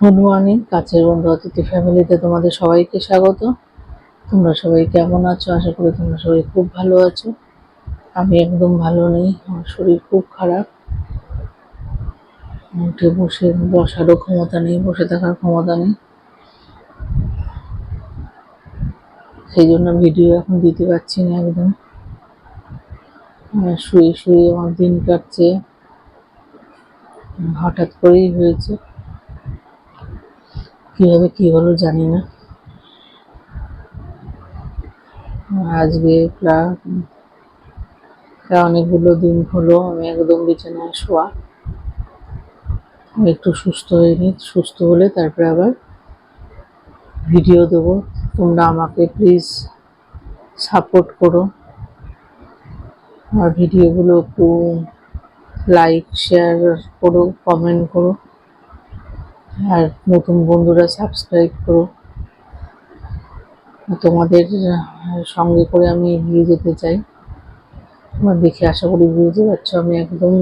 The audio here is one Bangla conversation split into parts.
গুড মর্নিং কাছের বন্ধু অতিথি ফ্যামিলিতে তোমাদের সবাইকে স্বাগত। তোমরা সবাই কেমন আছো? আশা করি তোমরা সবাই খুব ভালো আছো। আমি একদম ভালো নেই আমার শরীর খুব খারাপ। উঠে বসে বসারও ক্ষমতা নেই বসে থাকার ক্ষমতা নেই। সেই জন্য ভিডিও এখন দিতে পারছি না একদম। আহ, শুয়ে শুয়ে আমার দিন কাটছে। হঠাৎ করেই হয়েছে। কীভাবে কি হলো জানি না। আজকে প্রায় অনেকগুলো দিন হলো আমি একদম বিছানায় শোয়া। একটু সুস্থ হইনি, সুস্থ হলে তারপরে আবার ভিডিও দেবো। তোমরা আমাকে প্লিজ সাপোর্ট করো। আর ভিডিওগুলো একটু লাইক শেয়ার করো কমেন্ট করো। আর নতুন বন্ধুরা সাবস্ক্রাইব করো। তোমাদের সঙ্গে করে আমি এগিয়ে যেতে চাই। তোমার দেখে আশা করি বুঝতে পারছ, আমি একদম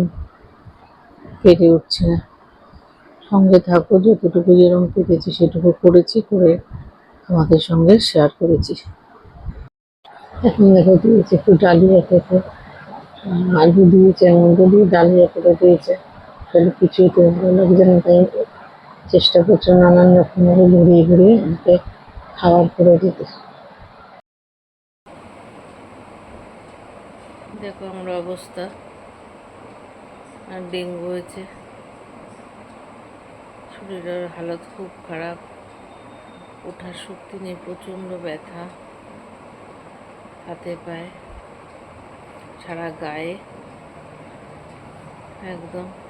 পেরে উঠছি না। সঙ্গে থাকো, যতটুকু যেরকম পেরেছি সেটুকু করেছি, করে তোমাদের সঙ্গে শেয়ার করেছি। এখন দেখো দিয়েছে একটু ডালিয়া খেতে। আলু দিয়েছে মধ্যে দিয়ে ডালিয়া করে দিয়েছে। তাহলে কিছুই তো ভালো লাগছে না। তাই চেষ্টা করছ নানান রকমের ঘুরিয়ে ঘুরিয়ে আমাকে খাবার করে দিতে। দেখো আমার অবস্থা। আর ডেঙ্গু হয়েছে। শরীরের হালত খুব খারাপ। ওঠার শক্তি নেই, প্রচণ্ড ব্যথা। হাতে পায়ে, সারা গায়ে। একদম।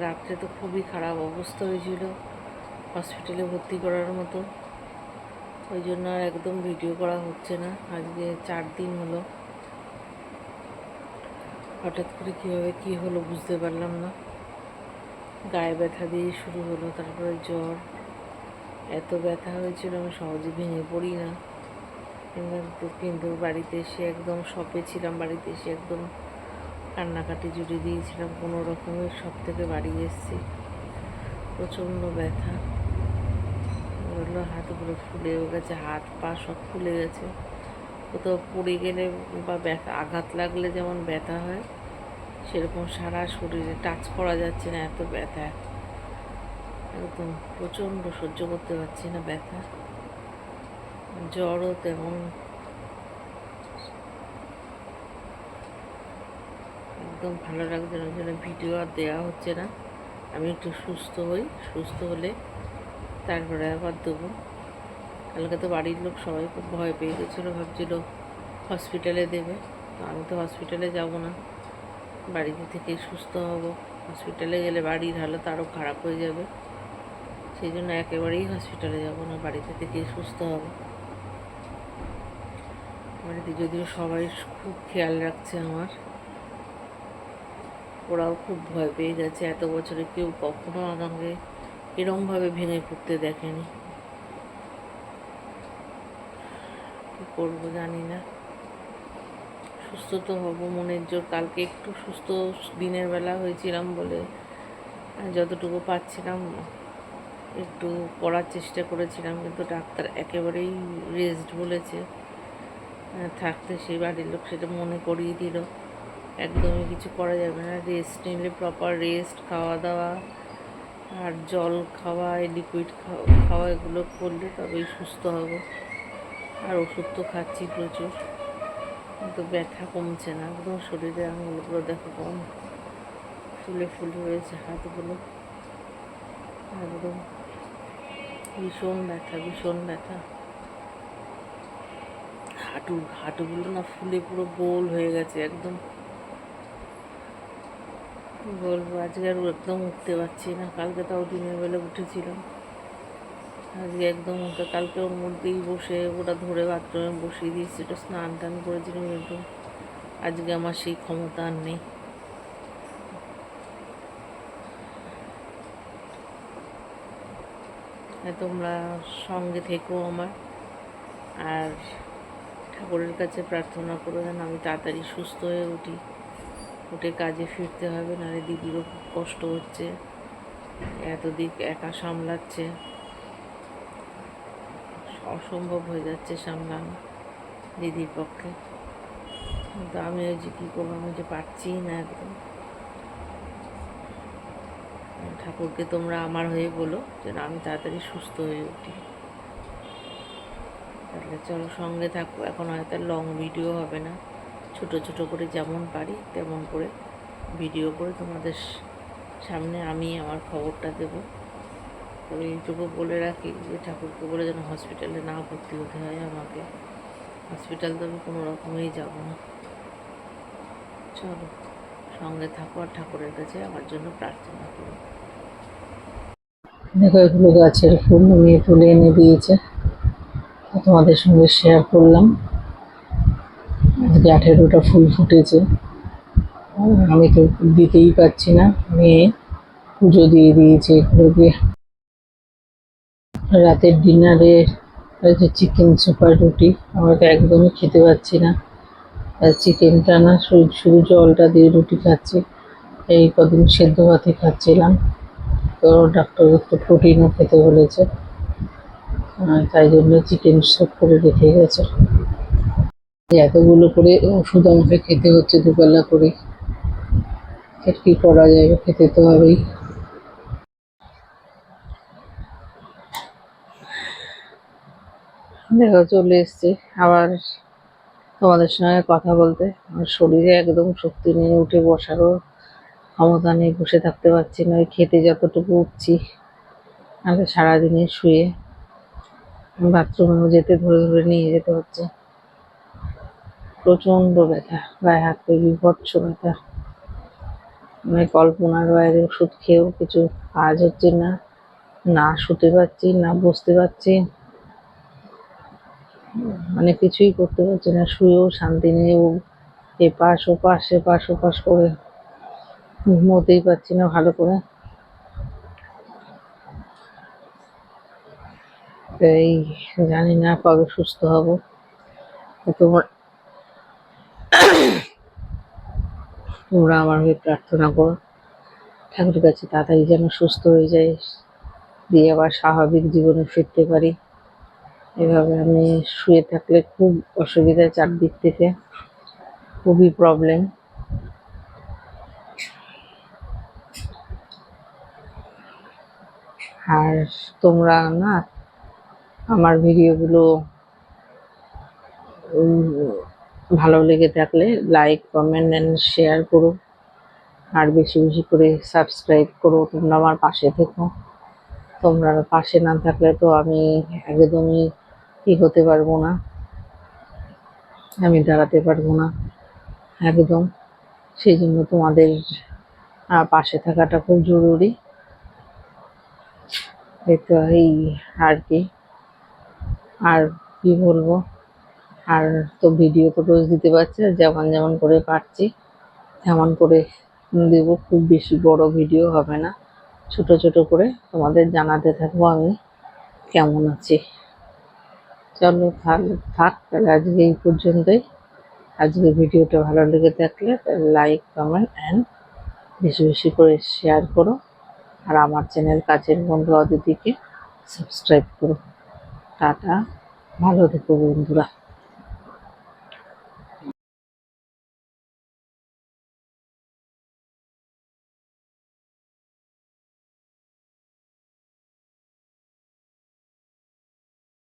রাত্রে তো খুবই খারাপ অবস্থা হয়েছিল। হসপিটালে ভর্তি করার মতো। ওই জন্য আর একদম ভিডিও করা হচ্ছে না। আজকে চার দিন হলো। হঠাৎ করে কীভাবে কী হলো বুঝতে পারলাম না। গায়ে ব্যথা দিয়ে শুরু হলো, তারপরে জ্বর। এত ব্যথা হয়েছিল, আমি সহজে ভেঙে পড়ি না। কিন্তু কিন্তু বাড়িতে এসে একদম শপে ছিলাম, বাড়িতে এসে একদম কান্নাকাটি জুড়ে দিয়েছিলাম, কোনো রকমের সব থেকে বাড়ি এসেছি। প্রচণ্ড ব্যথা। বলল, হাতগুলো ফুলেও গেছে, হাত পা সব ফুলে গেছে। কোথাও পড়ে গেলে বা ব্যথা, আঘাত লাগলে যেমন ব্যথা হয়, সেরকম সারা শরীরে টাচ করা যাচ্ছে না, এত ব্যথা। একদম প্রচণ্ড সহ্য করতে পারছি না ব্যথা। জ্বরও তেমন একদম ভালো লাগছে না ওই জন্য ভিডিও আর দেওয়া হচ্ছে না। আমি একটু সুস্থ হই, সুস্থ হলে তারপরে আবার দেবো। কালকে তো বাড়ির লোক সবাই খুব ভয় পেয়ে গেছিল, ভাবছিল হসপিটালে দেবে। তো আমি তো হসপিটালে যাব না, বাড়িতে থেকেই সুস্থ হব। হসপিটালে গেলে বাড়ির হালত আরও খারাপ হয়ে যাবে। সেই জন্য একেবারেই হসপিটালে যাব না, বাড়িতে থেকেই সুস্থ হব। বাড়িতে যদিও সবাই খুব খেয়াল রাখছে আমার। ওরাও খুব ভয় পেয়ে গেছে এত বছরে কেউ কখনো আমাকে এরমভাবে ভেঙে পড়তে দেখেনি। কী করব জানি না। সুস্থ তো হব, মনের জোর। কালকে একটু সুস্থ দিনের বেলা হয়েছিলাম বলে যতটুকু পাচ্ছিলাম একটু পড়ার চেষ্টা করেছিলাম, কিন্তু ডাক্তার একেবারেই রেস্ট বলেছে। থাকতে সেই বাড়ির লোক সেটা মনে করিয়ে দিল। একদমই কিছু করা যাবে না। রেস্ট নিলে প্রপার রেস্ট খাওয়া দাওয়া আর জল খাওয়া লিকুইড খাওয়া এগুলো করলে তবেই সুস্থ হব। আর ওষুধ তো খাচ্ছি প্রচুর। কিন্তু ব্যথা কমছে না একদম শরীরে, আঙুলগুলো দেখো কম ফুলে ফুলে রয়েছে হাতগুলো। একদম ভীষণ ব্যথা ভীষণ ব্যথা। হাঁটু, হাঁটুগুলো না ফুলে পুরো গোল হয়ে গেছে একদম। কি বলব? আজকে আর একদম উঠতে পারছি না। কালকে তাও দিনের বেলা উঠেছিলাম। আজকে একদম উঠে কালকে ওর মধ্যেই বসে ওটা ধরে বাথরুমে বসিয়ে দিয়েছি ওটা স্নান টান করেছিলাম কিন্তু আজকে আমার সেই ক্ষমতা আর নেই। হ্যাঁ, তোমরা সঙ্গে থেকো আমার। আর ঠাকুরের কাছে প্রার্থনা করো যেন আমি তাড়াতাড়ি সুস্থ হয়ে উঠি। উঠে কাজে ফিরতে হবে, নাহলে দিদিরও খুব কষ্ট হচ্ছে। এত দিক একা সামলাচ্ছে। অসম্ভব হয়ে যাচ্ছে সামলানো দিদির পক্ষে। কিন্তু আমি ওই যে কী করব আমি যে পারছি না একদম। ঠাকুরকে তোমরা আমার হয়ে বলো, যেন আমি তাড়াতাড়ি সুস্থ হয়ে উঠি। তাহলে চলো সঙ্গে থাকো, এখন হয়তো লং ভিডিও হবে না। ছোট ছোট করে যেমন পারি, তেমন করে ভিডিও করে তোমাদের সামনে আমি আমার খবরটা দেবো। তবে এইটুকু বলে রাখি যে ঠাকুরকে বলে যেন হসপিটালে না ভর্তি হতে হয় আমাকে। হসপিটাল তো আমি কোনো রকমেই যাব না। চলো, সঙ্গে থাকো আর ঠাকুরের কাছে আমার জন্য প্রার্থনা করো। দেখো, এগুলো গাছের ফুল নিয়ে তুলে এনে দিয়েছে। তোমাদের সঙ্গে শেয়ার করলাম। আজকে আঠেরোটা ফুল ফুটেছে। আমি তো দিতেই পারছি না। মেয়ে পুজো দিয়ে দিয়েছে এগুলো দিয়ে রাতের ডিনারে হচ্ছে চিকেন সুপার রুটি, আমরা তো একদমই খেতে পাচ্ছি না। আর চিকেনটা না শুধু জলটা দিয়ে রুটি খাচ্ছি। এই কদিন সেদ্ধ ভাতে খাচ্ছিলাম। তো ডাক্তার একটু প্রোটিনও খেতে বলেছে। তাই জন্য চিকেন স্টক করে রেখে গেছে। এতগুলো করে ওষুধ আমাকে খেতে হচ্ছে দুবেলা করে। এর কি করা যাবে খেতে তো হবেই। দেখো, চলে এসছে আবার তোমাদের সঙ্গে কথা বলতে। আমার শরীরে একদম শক্তি নিয়ে উঠে বসারও ক্ষমতা নেই, বসে থাকতে পারছি না, ওই খেতে যতটুকু উঠছি। আগে সারাদিনে শুয়ে, বাথরুমেও যেতে ধরে ধরে নিয়ে যেতে হচ্ছে। প্রচণ্ড ব্যথা, গায়ে হাত পে বিভৎস ব্যথা। মানে কল্পনার বাইরে ওষুধ খেয়েও কিছু কাজ হচ্ছে না না শুতে পারছি, না বসতে পারছি। মানে কিছুই করতে পারছি না, শুয়েও শান্তি ও এপাশ ওপাশ এপাশ ওপাশ করে ঘুমোতেই পারছি না ভালো করে। এই জানি না কবে সুস্থ হব। তোমার তোমরা আমার হয়ে প্রার্থনা করো। ঠাকুরের কাছে তাড়াতাড়ি যেন সুস্থ হয়ে যায় দিয়ে আবার স্বাভাবিক জীবনে ফিরতে পারি। এভাবে আমি শুয়ে থাকলে খুব অসুবিধা চারদিক থেকে। খুবই প্রবলেম আর তোমরা না, আমার ভিডিওগুলো ভালো লেগে থাকলে লাইক কমেন্ট অ্যান্ড শেয়ার করো। আর বেশি বেশি করে সাবস্ক্রাইব করো, তোমরা আমার পাশে থেকো। তোমরা পাশে না থাকলে তো আমি একদমই কি হতে পারব না। আমি দাঁড়াতে পারব না, একদম। সেই জন্য তোমাদের পাশে থাকাটা খুব জরুরি। এই তো এই আর কি। আর কি বলব? আর তো ভিডিও তো রোজ দিতে পারছি না, যেমন যেমন করে পারছি তেমন করে দেব খুব বেশি বড় ভিডিও হবে না। ছোট ছোট করে তোমাদের জানাতে থাকব আমি কেমন আছি। চলো তাহলে থাক তাহলে আজকে এই পর্যন্তই। আজকে ভিডিওটা ভালো লেগে থাকলে লাইক কমেন্ট অ্যান্ড বেশি বেশি করে শেয়ার করো। আর আমার চ্যানেল কাছের বন্ধু অদিতিকে সাবস্ক্রাইব করো। টাটা ভালো থেকো বন্ধুরা।